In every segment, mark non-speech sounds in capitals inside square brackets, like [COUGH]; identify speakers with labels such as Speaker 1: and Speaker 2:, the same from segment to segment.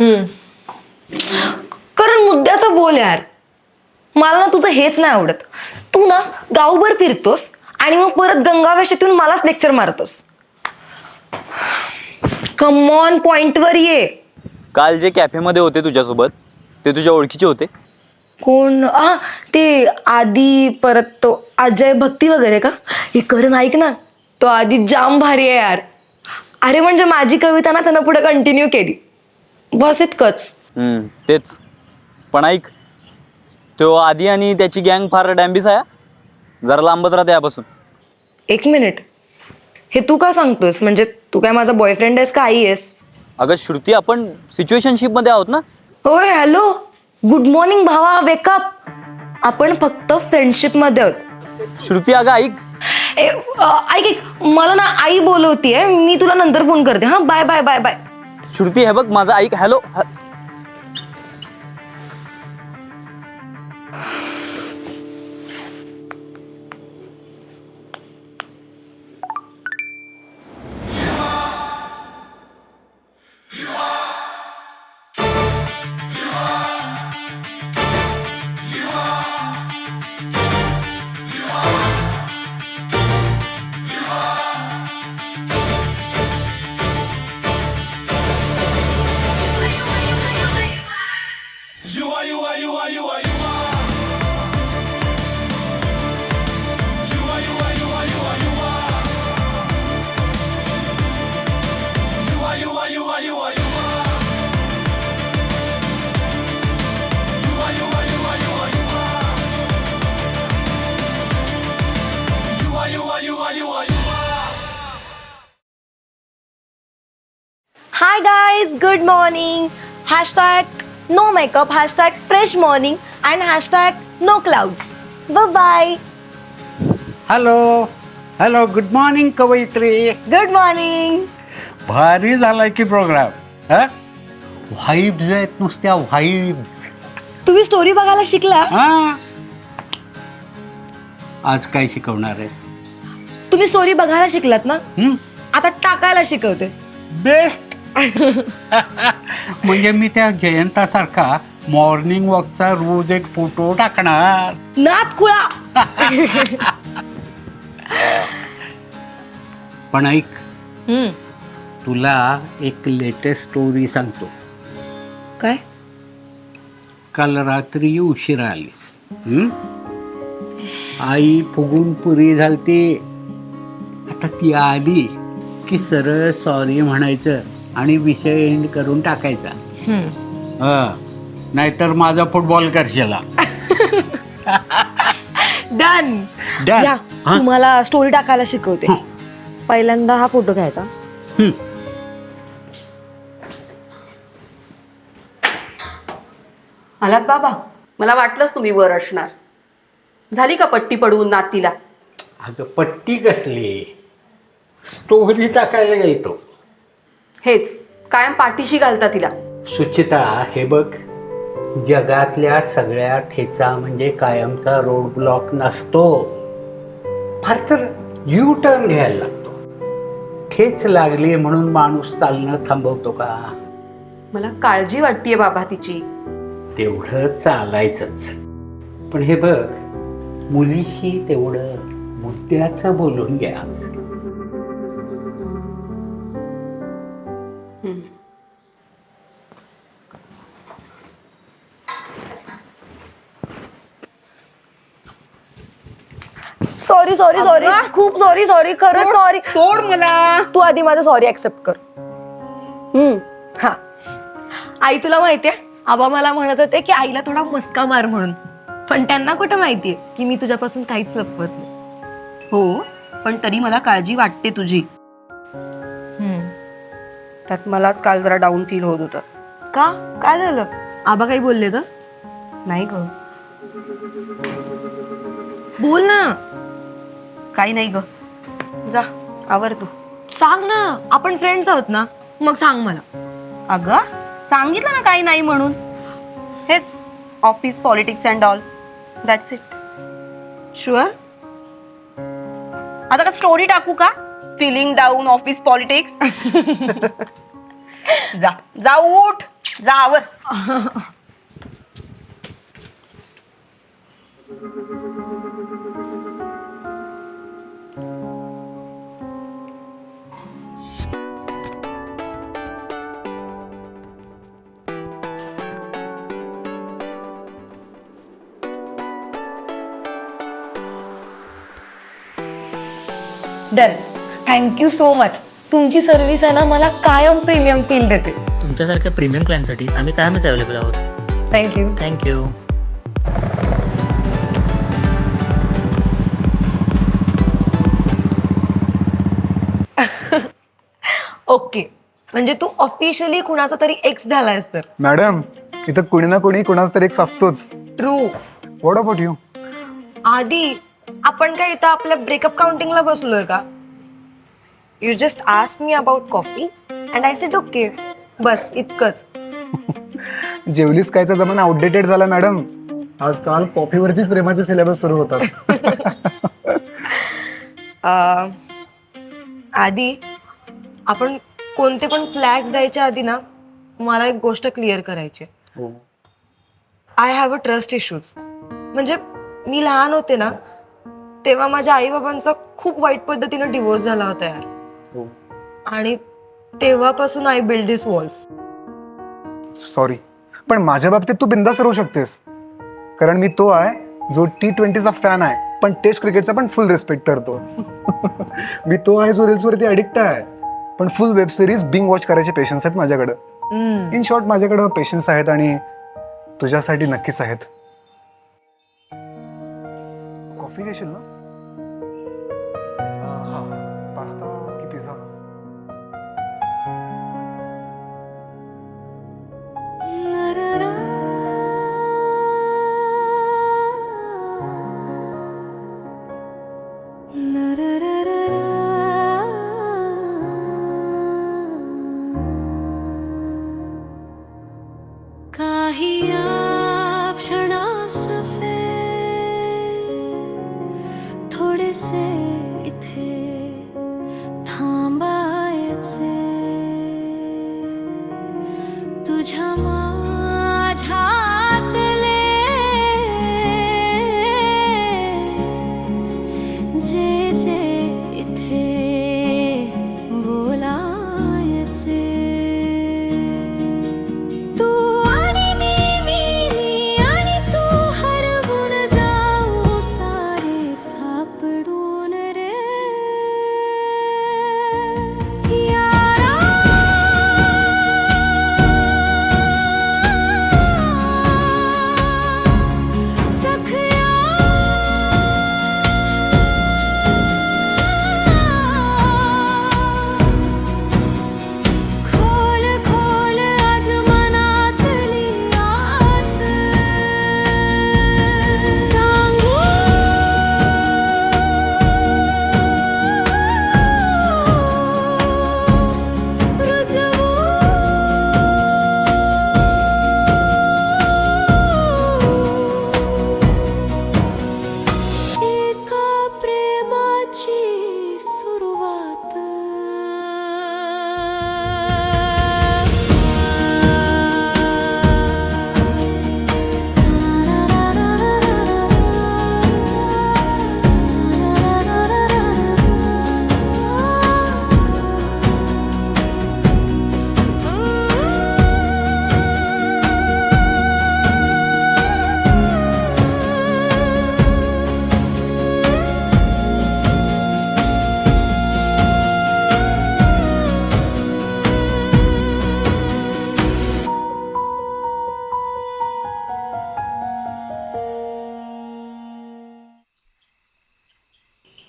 Speaker 1: हम्म. कारण मुद्द्याचं बोल यार. मला ना तुझं हेच नाही आवडत. तू ना गावभर फिरतोस आणि मग परत गंगावेशातून मलाच लेक्चर मारतोस. कमॉन पॉइंटवर ये.
Speaker 2: काल जे कॅफेमध्ये होते तुझ्यासोबत ते तुझ्या ओळखीचे होते?
Speaker 1: कोण? ते आधी परत तो अजय भक्ती वगैरे का? हे करण ऐक ना तो आधी जाम भारी आहे यार. अरे म्हणजे माझी कविता ना त्यानं पुढे कंटिन्यू केली. बस इतकंच.
Speaker 2: हम्म, तेच. पण ऐक तो आधी आणि त्याची गँग फार डॅम्बिस आहे जरा लांबच राहते यापासून.
Speaker 1: एक मिनिट. हे तू का सांगतोस म्हणजे तू काय माझा बॉयफ्रेंड आहेस का आई आहेस?
Speaker 2: अगं श्रुती आपण सिच्युएशनशिपमध्ये आहोत ना?
Speaker 1: होय हॅलो गुड मॉर्निंग भावा वेकअप आपण फक्त फ्रेंडशिपमध्ये आहोत.
Speaker 2: श्रुती अगं ऐक.
Speaker 1: ए, अ, ऐक ऐक. मला ना आई बोलवतीये मी तुला नंतर फोन करते हा? Bye bye bye bye
Speaker 2: Shruti हे बघ माझा ऐक. Hello
Speaker 1: hi guys good morning hashtag no makeup hashtag fresh morning and hashtag no clouds bye
Speaker 3: hello hello good morning कवयित्री
Speaker 1: गुड मॉर्निंग
Speaker 3: भारी झालाय की प्रोग्राम हा? व्हाईब्स आहेत नुसत्या व्हाईब्स
Speaker 1: तुम्ही स्टोरी बघायला शिकला?
Speaker 3: हा. आज काय शिकवणार आहेस?
Speaker 1: तुम्ही स्टोरी बघायला शिकलात ना?
Speaker 3: हं?
Speaker 1: आता टाकायला शिकवते.
Speaker 3: बेस्ट [LAUGHS] म्हणजे मी त्या जयंतासारखा मॉर्निंग वॉकचा रोज एक फोटो टाकणार.
Speaker 1: नात खुळा
Speaker 3: पण ऐक.
Speaker 1: हम्म,
Speaker 3: तुला एक लेटेस्ट स्टोरी सांगतो.
Speaker 1: काय?
Speaker 3: काल रात्री उशिरा आलीस. हं? आई फुगून पुरी झालती. आता ती आली की सरळ सॉरी म्हणायचं. आणि विषय एंड करून टाकायचा.
Speaker 1: हम्म.
Speaker 3: हा. नाहीतर माझा फुटबॉल करशीला.
Speaker 1: Done
Speaker 3: Done.
Speaker 1: या
Speaker 3: हा?
Speaker 1: तुम्हाला स्टोरी टाकायला शिकवते. पहिल्यांदा हा फोटो घ्यायचा.
Speaker 3: हं.
Speaker 4: आलात बाबा? मला वाटलंच तुम्ही वर असणार. झाली का पट्टी पडवून नातीला?
Speaker 3: अगं पट्टी कसली? स्टोरी टाकायला गेलतो.
Speaker 4: हेच कायम पाठीशी घालता तिला.
Speaker 3: सुचिता हे बघ जगातल्या सगळ्या ठेचा म्हणजे कायमचा रोड ब्लॉक नसतो. फार तर यू टर्न घ्यायला लागतो. ठेच लागली म्हणून माणूस चालणं थांबवतो का?
Speaker 4: मला काळजी वाटतीये बाबा तिची.
Speaker 3: तेवढं चालायचंच. पण हे बघ मुलीशी तेवढं मुद्द्याचं बोलून घ्या.
Speaker 1: सॉरी सॉरी खूप सॉरी सॉरी खरंच सॉरी
Speaker 4: सोड मला.
Speaker 1: तू आधी माझं सॉरी ऍक्सेप्ट कर.
Speaker 4: हम्म.
Speaker 1: हा. आई तुला माहितीये आबा मला म्हणत होते की आईला थोडा मस्का मार म्हणून. पण त्यांना कुठं माहितीये की मी तुझ्यापासून काहीच लपवत नाही.
Speaker 4: हो पण तरी मला काळजी वाटते तुझी. त्यात मलाच काल जरा डाऊन फील होत होतं.
Speaker 1: का? काय झालं? आबा काही बोलले का?
Speaker 4: नाही ग.
Speaker 1: बोल ना.
Speaker 4: काही नाही ग. जा आवर तू.
Speaker 1: सांग ना आपण फ्रेंड्स आहोत ना मग सांग मला.
Speaker 4: अगं सांगितलं ना काही नाही म्हणून. हेच office politics and all that's it
Speaker 1: sure
Speaker 4: आता का स्टोरी टाकू का? फिलिंग डाऊन ऑफिस पॉलिटिक्स जा. जा उठ. जावर [LAUGHS]
Speaker 1: done thank you so much तुमची सर्व्हिस आहे ना मला कायम प्रीमियम फील देते.
Speaker 5: तुमच्यासारख्या प्रीमियम क्लायंटसाठी आम्ही कायमच अवेलेबल आहोत.
Speaker 1: थँक्यू
Speaker 5: थँक्यू
Speaker 1: ओके म्हणजे तू ऑफिशियली कुणाचा तरी एक्स झालायस तर.
Speaker 6: मॅडम इथं कुणी ना कुणी कुणाच तरी एक असतोच.
Speaker 1: ट्रू
Speaker 6: वॉट अबाउट यू
Speaker 1: आधी आपण काय इथं आपल्या ब्रेकअप काउंटिंगला बसलोय का? You just ask me about coffee and I said okay बस इतकंच. [LAUGHS]
Speaker 6: जेवलीस कायचा जमाना आउटडेटेड झाला मॅडम आजकाल कॉफीवरतीच प्रेमाचे सिलेबस सुरू होतात. [LAUGHS]
Speaker 1: अं, आधी आपण कोणते पण फ्लॅग्स द्यायच्या आधी ना मला एक गोष्ट क्लिअर करायची I have a trust issues म्हणजे मी लहान होते ना तेव्हा माझ्या आईबाबांचा खूप वाईट पद्धतीनं डिवोर्स झाला होता यार. आणि तेव्हापासून I build this walls
Speaker 6: sorry पण माझ्या बाबतीत तू बिंदास राहू शकतेस. कारण मी तो आहे जो टी ट्वेंटीचा फॅन आहे पण टेस्ट क्रिकेटचा पण फुल रिस्पेक्ट करतो. [LAUGHS] मी तो आहे जो रील्सवरती अडिक्ट आहे पण full web series binge watch करायचे पेशन्स आहेत माझ्याकडं. इन शॉर्ट माझ्याकडं पेशन्स आहेत आणि तुझ्यासाठी नक्कीच आहेत. कॉफी घेशील ना? हा
Speaker 7: pastor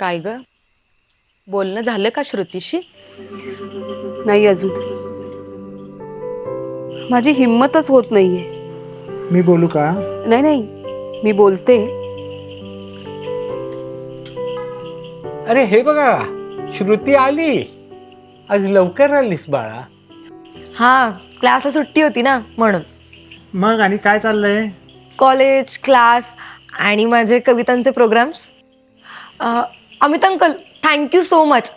Speaker 4: काय ग? बोलणं झालं का श्रुतीशी? नाही अजून. माझी हिंमतच होत नाहीये.
Speaker 3: मी बोलू का?
Speaker 4: नाही नाही. मी बोलते.
Speaker 3: अरे हे बघा. श्रुती आली. आज लवकर आलीस बाळा.
Speaker 1: हा क्लासला सुट्टी होती ना म्हणून.
Speaker 6: मग आणि काय चाललंय?
Speaker 1: कॉलेज क्लास आणि माझे कवितांचे programs. Amit uncle thank you so much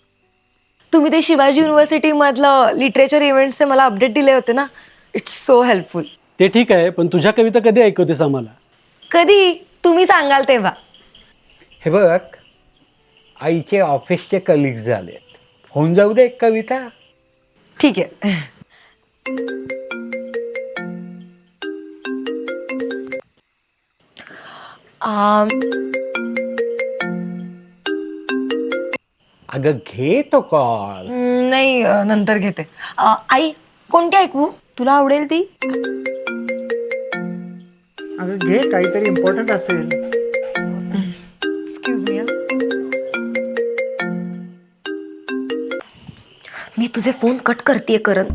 Speaker 1: तुम्ही ते शिवाजी युनिव्हर्सिटीमधलं लिटरेचर इव्हेंट्सचे मला अपडेट दिले होते ना? इट्स सो हेल्पफुल
Speaker 8: ते ठीक आहे पण तुझ्या कविता कधी ऐकवतेस आम्हाला?
Speaker 1: कधी? तुम्ही सांगाल तेव्हा.
Speaker 3: हे बघ आईचे ऑफिसचे कलिग्स झालेत. होऊन जाऊ दे एक कविता.
Speaker 1: ठीक आहे. आम,
Speaker 3: अगं घे तो कॉल
Speaker 1: हम्म, नाही अ, नंतर घेते. अ, आई कोणती ऐकू?
Speaker 4: तुला आवडेल ती?
Speaker 6: अगं घे काहीतरी इम्पॉर्टंट असेल.
Speaker 1: एक्सक्यूज मी मी तुझे फोन कट करते करण.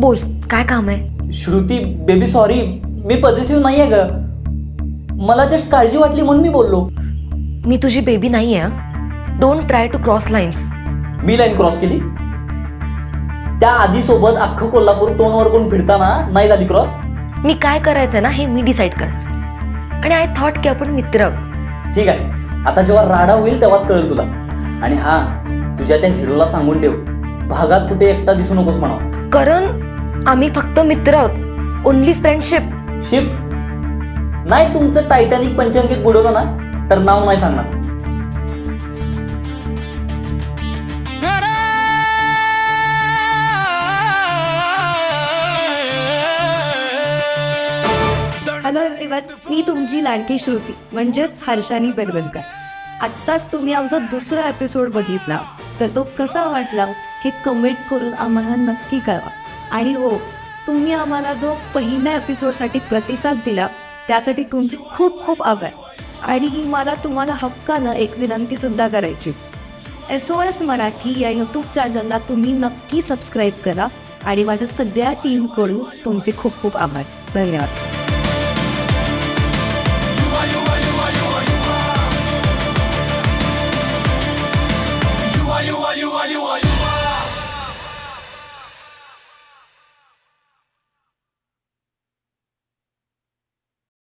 Speaker 1: बोल काय काम आहे?
Speaker 2: श्रुती बेबी सॉरी मी पॉझिटिव्ह नाही आहे ग. मला जस्ट काळजी वाटली म्हणून मी बोललो.
Speaker 1: मी तुझी बेबी नाही आहे don't try to cross lines
Speaker 2: me line cross केली. त्या आधी सोबत अख्खं कोल्हापूर टोनवर कोण फिरताना नाही झाली क्रॉस
Speaker 1: मी काय करायचं ना हे मी डिसाईड करणार. आणि आय थॉट की आपण मित्र.
Speaker 2: ठीक आहे. आता जेव्हा राडा होईल तेव्हाच कळेल तुला. आणि हा तुझ्या त्या हिरोला सांगून ठेव. भागात कुठे एकटा दिसू नकोस म्हणा
Speaker 1: करण आम्ही फक्त मित्र आहोत. Only friendship
Speaker 2: ship. नाही तुमचं टायटॅनिक पंचांकित बुडवलं ना तर नाव नाही सांगणार.
Speaker 9: हॅलो एव्हरीवन मी तुमची लाडकी श्रुती म्हणजेच हर्षानी बेलवलकर. आत्ताच तुम्ही आमचा दुसरा एपिसोड बघितला. तर तो कसा वाटला हे कमेंट करून आम्हाला नक्की कळवा. आणि हो तुम्ही आम्हाला जो पहिल्या एपिसोडसाठी प्रतिसाद दिला त्यासाठी तुमचे खूप खूप आभार. आणि मला तुम्हाला हक्कानं एक विनंतीसुद्धा करायची. एस ओ एस मराठी या यूट्यूब चॅनलला तुम्ही नक्की सबस्क्राईब करा. आणि माझ्या सगळ्या टीमकडून तुमचे खूप खूप आभार. धन्यवाद.